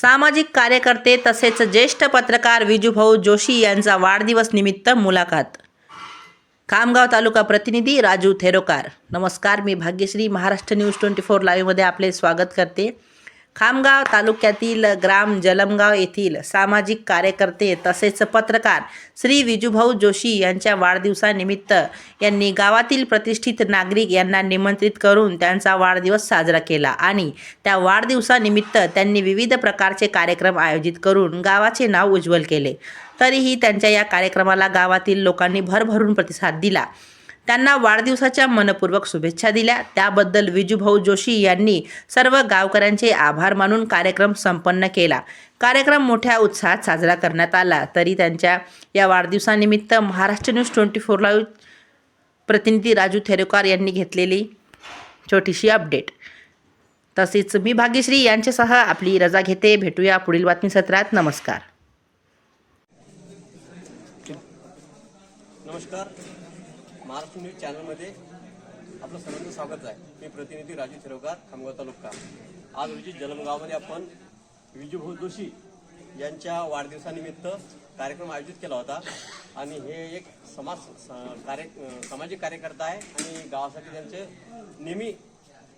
सामाजिक कार्यकर्ते तसेच ज्येष्ठ पत्रकार विजूभाऊ जोशी यांचा वाढदिवस निमित्त मुलाखत. खामगाव तालुका प्रतिनिधी राजू थेरोकार. नमस्कार मी Bhagyashree Maharashtra news twenty four लाईव्हमध्ये आपले स्वागत करते. खामगाव तालुक्यातील ग्राम जलमगाव येथील सामाजिक कार्यकर्ते तसेच पत्रकार श्री विजूभाऊ जोशी यांच्या वाढदिवसानिमित्त यांनी गावातील प्रतिष्ठित नागरिक यांना निमंत्रित करून त्यांचा वाढदिवस साजरा केला आणि त्या वाढदिवसानिमित्त त्यांनी विविध प्रकारचे कार्यक्रम आयोजित करून गावाचे नाव उज्ज्वल केले. तरीही त्यांच्या या कार्यक्रमाला गावातील लोकांनी भरभरून प्रतिसाद दिला. त्यांना वाढदिवसाच्या मनपूर्वक शुभेच्छा दिल्या. त्याबद्दल विजूभाऊ जोशी यांनी सर्व गावकऱ्यांचे आभार मानून कार्यक्रम संपन्न केला. कार्यक्रम मोठ्या उत्साहात साजरा करण्यात आला. तरी त्यांच्या या वाढदिवसानिमित्त Maharashtra news twenty four live प्रतिनिधी राजू थेरेकर यांनी घेतलेली छोटीशी अपडेट. तसेच मी भाग्यश्री यांच्यासह आपली रजा घेते. भेटूया पुढील बातमी सत्रात नमस्कार. नमस्कार. महाराष्ट्र न्यूज चॅनलमध्ये आपलं सर्वांचं स्वागत आहे. मी प्रतिनिधी राजू थिरोकार खामगाव तालुका. आज रोजी जलमगावमध्ये आपण विजूभाऊ जोशी यांच्या वाढदिवसानिमित्त कार्यक्रम आयोजित केला होता. आणि हे एक समाज स- कार्य सामाजिक कार्यकर्ता आहे आणि गावासाठी त्यांचे नेहमी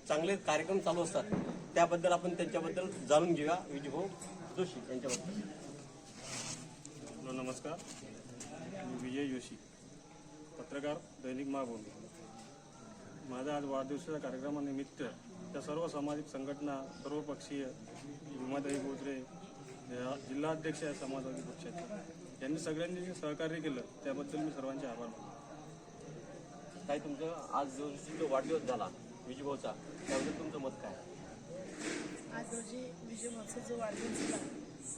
चांगले कार्यक्रम चालू असतात. त्याबद्दल आपण त्यांच्याबद्दल जाणून घेऊया विजूभाऊ जोशी यांच्याबद्दल. नमस्कार. विजय जोशी. पत्रकार दैनिक मागोमी माझा आज वाढदिवसाच्या कार्यक्रमानिमित्त त्या सर्व सामाजिक संघटना सर्वपक्षीय भीमाताई बोत्रे या जिल्हाध्यक्ष आहे समाजवादी पक्षाचे यांनी सगळ्यांनी जे सहकार्य केलं त्याबद्दल मी सर्वांचे आभार मानतो. काय तुमचं आज जो जो वाढदिवस झाला विजूभाऊचा त्याबद्दल तुमचं मत काय? आज रोजी विजय महोत्सव जो वाढदिवस झाला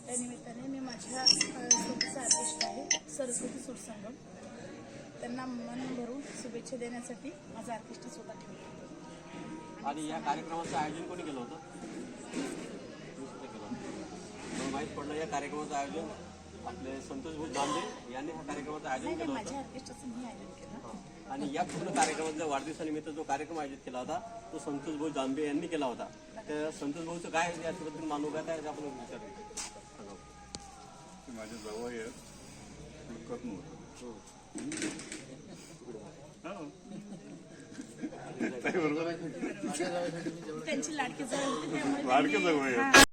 त्या निमित्ताने मी माझ्या स्वतःचा आहे सरस्वती सुरसंगम. त्यांना मन भरून शुभेच्छा देण्यासाठी माझा आर्टिस्ट स्वतः ठेवला. आणि या कार्यक्रमाचं आयोजन कोणी केलं होतं? माहीत पडलं या कार्यक्रमाचं आयोजन आपले संतोष भूत दांडे यांनी हा कार्यक्रमाचं आयोजन केलं माझ्या होतं. आर्टिस्टचं मी आयोजन केलं. आणि या पूर्ण कार्यक्रमाचा वाढदिवसानिमित्त जो कार्यक्रम आयोजित केला होता तो संतोष भाऊ जांबे यांनी केला होता. तर संतोष भाऊचं काय याच्याबद्दल मानू काय काय आपण विचारू. सांगा. ते माझे जवळ आहे हो. त्यांची लाडकी होती त्यामुळे लाडके जवळ हां.